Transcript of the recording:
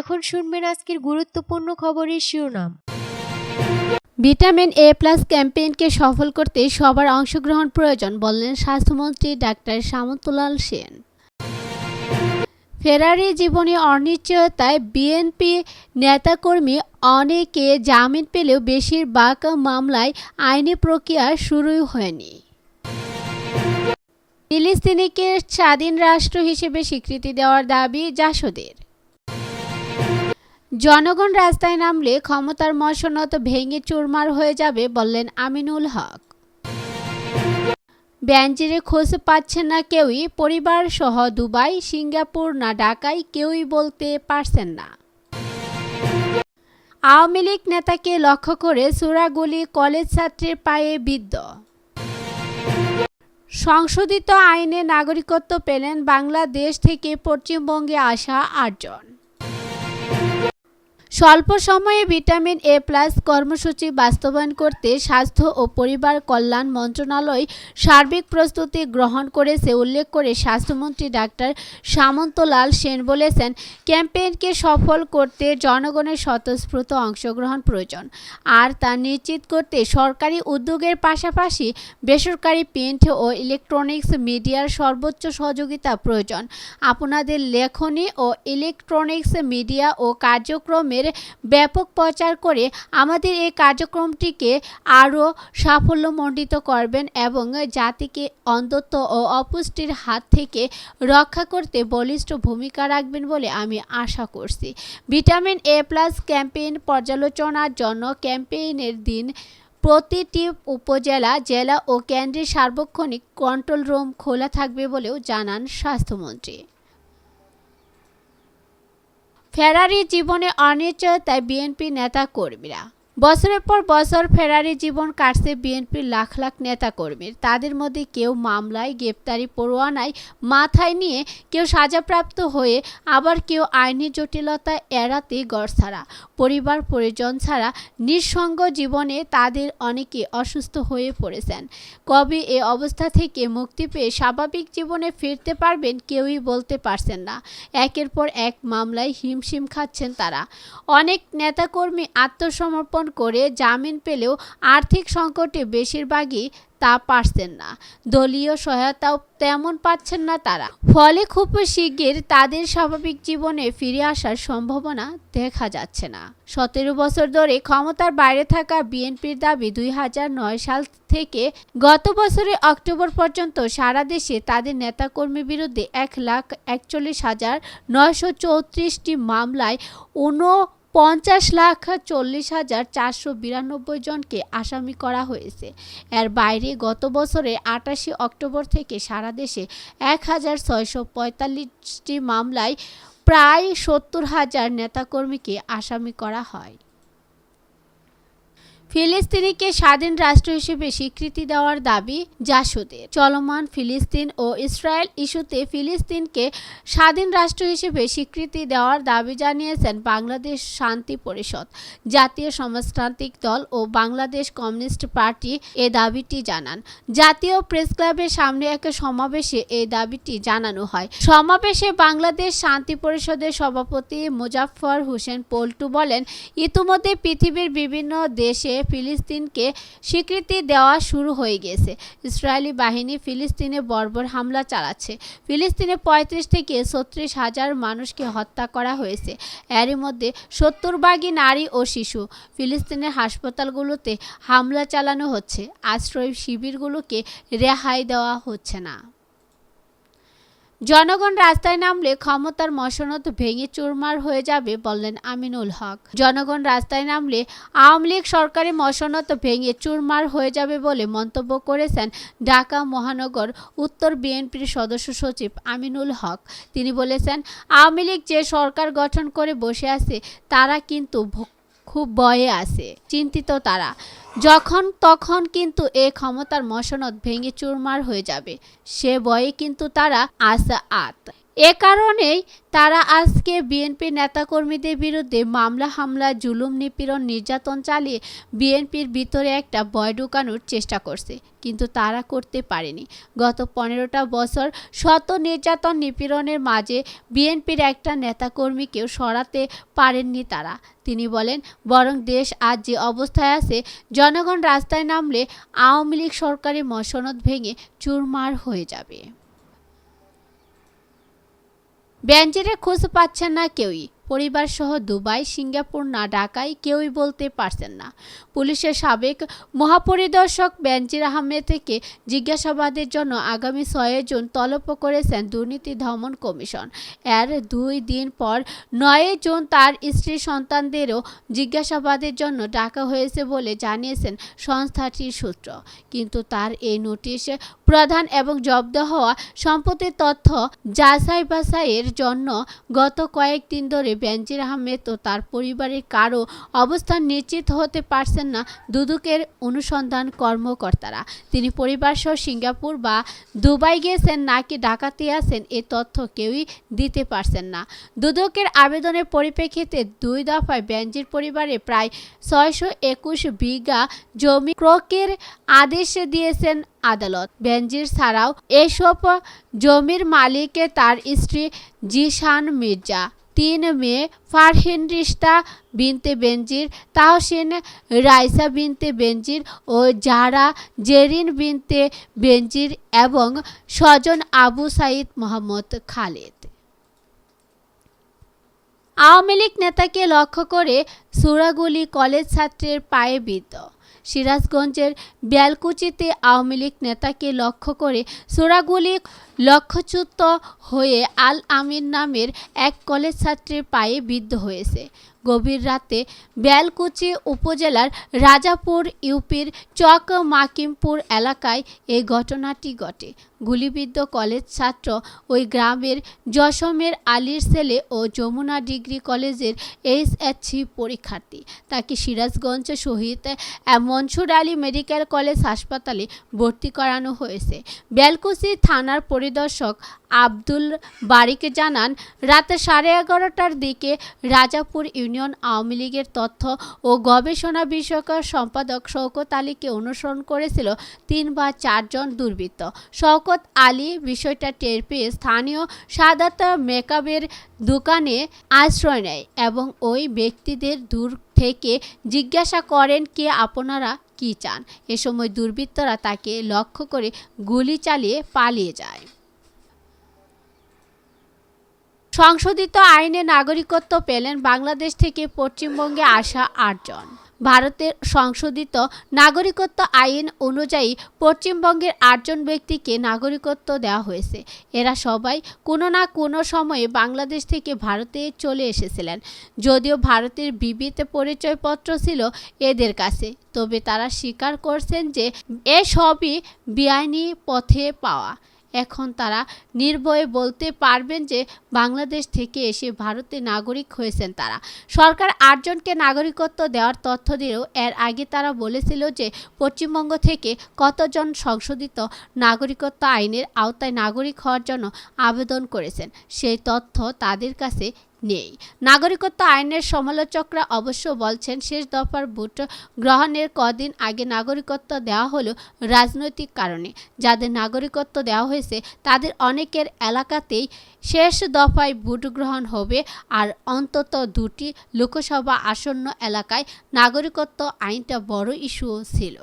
এখন শুনবেন আজকের গুরুত্বপূর্ণ খবরের শিরোনাম। ভিটামিন এ প্লাস ক্যাম্পেইনকে সফল করতে সবার অংশগ্রহণ প্রয়োজন, বললেন স্বাস্থ্যমন্ত্রী ডাক্তার সামন্তলাল সেন। ফেরারি জীবনে অনিশ্চয়তায় বিএনপি নেতাকর্মী অনেকে জামিন পেলেও বেশিরভাগ মামলায় আইনি প্রক্রিয়া শুরুই হয়নি। ফিলিস্তিনিকে স্বাধীন রাষ্ট্র হিসেবে স্বীকৃতি দেওয়ার দাবি জাসদের। জনগণ রাস্তায় নামলে ক্ষমতার মসনদ ভেঙে চুরমার হয়ে যাবে বললেন আমিনুল হক। ব্যাঞ্জিরে খোঁজ পাচ্ছে না কেউই পরিবার সহ দুবাই, সিঙ্গাপুর না ঢাকায় কেউই বলতে পারছেন না। আওয়ামী লীগ নেতাকে লক্ষ্য করে সুরাগুলি কলেজ ছাত্রীর পায়ে বিদ্ধ। সংশোধিত আইনে নাগরিকত্ব পেলেন বাংলাদেশ থেকে পশ্চিমবঙ্গে আসা আটজন। স্বল্প সময়ে ভিটামিন এ প্লাস কর্মসূচি বাস্তবায়ন করতে স্বাস্থ্য ও পরিবার কল্যাণ মন্ত্রণালয় সার্বিক প্রস্তুতি গ্রহণ করেছে উল্লেখ করে স্বাস্থ্যমন্ত্রী ডাক্তার সামন্তলাল সেন বলেছেন, ক্যাম্পেইনকে সফল করতে জনগণের স্বতঃস্ফূর্ত অংশগ্রহণ প্রয়োজন। আর তা নিশ্চিত করতে সরকারি উদ্যোগের পাশাপাশি বেসরকারি প্রিন্ট ও ইলেকট্রনিক্স মিডিয়ার সর্বোচ্চ সহযোগিতা প্রয়োজন। আপনাদের লেখনী ও ইলেকট্রনিক্স মিডিয়া ও কার্যক্রমের ব্যাপক প্রচার করে আমাদের এই কার্যক্রমটিকে আরও সাফল্যমণ্ডিত করবেন এবং জাতিকে অন্ধত্ব ও অপুষ্টির হাত থেকে রক্ষা করতে বলিষ্ঠ ভূমিকা রাখবেন বলে আমি আশা করছি। ভিটামিন এ প্লাস ক্যাম্পেইন পর্যালোচনার জন্য ক্যাম্পেইনের দিন প্রতিটি উপজেলা, জেলা ও কেন্দ্রের সার্বক্ষণিক কন্ট্রোল রুম খোলা থাকবে বলেও জানান স্বাস্থ্যমন্ত্রী। ফেরারি জীবনে অনিশ্চয়তায় বিএনপি নেতা কর্মীরা বছরের পর বছর ফেরারি জীবন কাটছে বিএনপির লাখ লাখ নেতা কর্মীর তাদের মধ্যে কেউ মামলায় গ্রেপ্তারি পরোয়ানায় মাথায় নিয়ে কেউ সাজাপ্রাপ্ত হয়ে আবার কেউ আইনি জটিলতা এড়াতে গড় ছাড়া। পরিবার, পরিজন ছাড়া নিঃসঙ্গ জীবনে তাদের অনেকে অসুস্থ হয়ে পড়েছেন। কবে এ অবস্থা থেকে মুক্তি পেয়ে স্বাভাবিক জীবনে ফিরতে পারবেন কেউই বলতে পারছেন না। একের পর এক মামলায় হিমশিম খাচ্ছেন তারা। অনেক নেতাকর্মী আত্মসমর্পণ করে জামিন পেলেও আর্থিক সংকটে বেশিরভাগই তা পারছেন না। দলীয় সহায়তাও তেমন পাচ্ছেন না তারা। ফলে খুব শিগগির তাদের স্বাভাবিক জীবনে ফিরে আসার সম্ভাবনা দেখা যাচ্ছে না। সতেরো বছর ধরে ক্ষমতার বাইরে থাকা বিএনপির দাবি দুই হাজার নয় সাল থেকে গত বছরের অক্টোবর পর্যন্ত সারা দেশে তাদের নেতাকর্মীর বিরুদ্ধে এক লাখ একচল্লিশ হাজার নয়শো চৌত্রিশটি মামলায় উন পঞ্চাশ লাখ চল্লিশ হাজার চারশো বিরানব্বই জনকে আসামি করা হয়েছে। এর বাইরে গত বছরে আটাশি অক্টোবর থেকে সারা দেশে এক হাজার ছয়শো পঁয়তাল্লিশটি মামলায় প্রায় সত্তর হাজার নেতাকর্মীকে আসামি করা হয়। ফিলিস্তিনিকে স্বাধীন রাষ্ট্র হিসেবে স্বীকৃতি দেওয়ার দাবি জাসদের। চলমান ফিলিস্তিন ও ইসরায়েল ইস্যুতে ফিলিস্তিনকে স্বাধীন রাষ্ট্র হিসেবে স্বীকৃতি দেওয়ার দাবি জানিয়েছেন বাংলাদেশ শান্তি পরিষদ। জাতীয় সমাজতান্ত্রিক দল ও বাংলাদেশ কমিউনিস্ট পার্টি এ দাবিটি জানান। জাতীয় প্রেস ক্লাবের সামনে এক সমাবেশে এই দাবিটি জানানো হয়। সমাবেশে বাংলাদেশ শান্তি পরিষদের সভাপতি মুজাফফর হোসেন পল্টু বলেন, ইতিমধ্যে পৃথিবীর বিভিন্ন দেশে ফিলিস্তিনকে স্বীকৃতি দেওয়া শুরু হয়ে গেছে। ইসরায়েলি বাহিনী ফিলিস্তিনে বর্বর হামলা চালাচ্ছে। ফিলিস্তিনে পঁয়ত্রিশ থেকে ছত্রিশ হাজার মানুষকে হত্যা করা হয়েছে। এরই মধ্যে সত্তর ভাগই নারী ও শিশু। ফিলিস্তিনের হাসপাতালগুলোতে হামলা চালানো হচ্ছে। আশ্রয় শিবিরগুলোকে রেহাই দেওয়া হচ্ছে না। জনগণ রাস্তায় নামলে ক্ষমতার মসনদ ভেঙে চুরমার হয়ে যাবে বললেন আমিনুল হক। জনগণ রাস্তায় নামলে আওয়ামী লীগ সরকারি মসনদ ভেঙে চুরমার হয়ে যাবে বলে মন্তব্য করেছেন ঢাকা মহানগর উত্তর বিএনপির সদস্য সচিব আমিনুল হক। তিনি বলেছেন, আওয়ামী লীগ যে সরকার গঠন করে বসে আছে, তারা কিন্তু খুব ভয়ে আছে, চিন্তিত তারা। যখন তখন কিন্তু এ ক্ষমতার মসনদ ভেঙে চুরমার হয়ে যাবে, সে ভয়ে কিন্তু তারা আসা আত এ কারণেই তারা আজকে বিএনপি নেতাকর্মীদের বিরুদ্ধে মামলা, হামলা, জুলুম, নিপীড়ন, নির্যাতন চালিয়ে বিএনপির ভিতরে একটা ভয় ঢুকানোর চেষ্টা করছে। কিন্তু তারা করতে পারেনি। গত পনেরোটা বছর শত নির্যাতন, নিপীড়নের মাঝে বিএনপির একটা নেতাকর্মীকেও সরাতে পারেননি তারা। তিনি বলেন, বরং দেশ আজ যে অবস্থায় আছে, জনগণ রাস্তায় নামলে আওয়ামী লীগ সরকারি মসনদ ভেঙে চুরমার হয়ে যাবে। বেঞ্জিরের খোঁজ পাচ্ছেন না কেউই। পরিবার সহ দুবাই, সিঙ্গাপুর না ঢাকায় কেউই বলতে পারছেন না। পুলিশের সাবেক মহাপরিদর্শক বেনজির আহমেদকে জিজ্ঞাসাবাদের জন্য আগামী ছয় জুন তলব করেছেন দুর্নীতি দমন কমিশন। এর দুই দিন পর নয় জুন তার স্ত্রী সন্তানদেরও জিজ্ঞাসাবাদের জন্য ডাকা হয়েছে বলে জানিয়েছেন সংস্থাটির সূত্র। কিন্তু তার এই নোটিশ প্রধান এবং জব্দ হওয়া সম্পত্তির তথ্য যাচাই বাছাইয়ের জন্য গত কয়েকদিন ধরে বেনজির আহমেদ ও তার পরিবারের কারও অবস্থান নিশ্চিত হতে পারছেন না দুদকের অনুসন্ধান কর্মকর্তারা। তিনি পরিবারসহ সিঙ্গাপুর বা দুবাই গিয়েছেন নাকি ঢাকাতে আছেন এ তথ্য কেউই দিতে পারছেন না। দুদকের আবেদনের পরিপ্রেক্ষিতে দুই দফায় বেনজির পরিবারে প্রায় ছয়শো একুশ বিঘা জমি ক্রকের আদেশ দিয়েছেন আদালত। বেনজির ছাড়াও এসব জমির মালিকে তার স্ত্রী জিশান মির্জা, তিন মেয়ে ফারহিন রিস্তা বিনতে বেনজির, তাহসিন রাইসা বিনতে বেনজির ও জারা জেরিন বিনতে বেনজির এবং স্বজন আবু সাইদ মোহাম্মদ খালেদ। আওয়ামী লীগ নেতাকে লক্ষ্য করে সুরাগুলি কলেজ ছাত্রের পায়ে বিদ্ধ। সিরাজগঞ্জের বেলকুচিতে আওয়ামী লীগ নেতাকে লক্ষ্য করে সোরাগুলি লক্ষ্যচ্যুত হয়ে আল আমির নামের এক কলেজ ছাত্রের পায়ে বিদ্ধ হয়েছে। গভীর রাতে বেলকুচি উপজেলার রাজাপুর ইউপির চক মাকিমপুর এলাকায় এই ঘটনাটি ঘটে। গুলিবিদ্ধ কলেজ ছাত্র ওই গ্রামের জশমের আলীর ছেলে ও যমুনা ডিগ্রি কলেজের এইচএসসি পরীক্ষার্থী। তাকে সিরাজগঞ্জ শহীদ মনসুর আলী মেডিকেল কলেজ হাসপাতালে ভর্তি করানো হয়েছে। বেলকুচি থানার পরিদর্শক আব্দুল বারিকে জানান, রাতে সাড়ে এগারোটার দিকে রাজাপুর ইউনিয়ন আওয়ামী লীগের তথ্য ও গবেষণা বিষয়ক সম্পাদক শওকত আলীকে অনুসরণ করেছিল তিন বা চারজন দুর্বৃত্ত। শওকত আলী বিষয়টা টের পেয়ে স্থানীয় সাদাত মেকআপের দোকানে আশ্রয় নেয় এবং ওই ব্যক্তিদের দূর থেকে জিজ্ঞাসা করেন, কে আপনারা? কি চান? এ সময় দুর্বৃত্তরা তাকে লক্ষ্য করে গুলি চালিয়ে পালিয়ে যায়। সংশোধিত আইনে নাগরিকত্ব পেলেন বাংলাদেশ থেকে পশ্চিমবঙ্গে আসা আটজন। ভারতের সংশোধিত নাগরিকত্ব আইন অনুযায়ী পশ্চিমবঙ্গের আটজন ব্যক্তিকে নাগরিকত্ব দেওয়া হয়েছে। এরা সবাই কোনো না কোনো সময়ে বাংলাদেশ থেকে ভারতে চলে এসেছিলেন। যদিও ভারতের বিবিতে পরিচয়পত্র ছিল এদের কাছে, তবে তারা স্বীকার করছেন যে এসবই বেআইনি পথে পাওয়া। এখন তারা নির্ভয়ে বলতে পারবেন যে বাংলাদেশ থেকে এসে ভারতে নাগরিক হয়েছেন তারা। সরকার আটজনকে নাগরিকত্ব দেওয়ার তথ্য দিয়েও এর আগে তারা বলেছিল যে পশ্চিমবঙ্গ থেকে কতজন সংশোধিত নাগরিকত্ব আইনের আওতায় নাগরিক হওয়ার জন্য আবেদন করেছেন। সেই তথ্য তাদের কাছে নেই। নাগরিকত্ব আইনের সমালোচকরা অবশ্য বলছেন, শেষ দফার ভোট গ্রহণের কদিন আগে নাগরিকত্ব দেওয়া হলো রাজনৈতিক কারণে। যাদের নাগরিকত্ব দেওয়া হয়েছে, তাদের অনেকের এলাকাতেই শেষ দফায় ভোট গ্রহণ হবে আর অন্তত দুটি লোকসভা আসন্ন এলাকায় নাগরিকত্ব আইনটা বড় ইস্যু ছিল।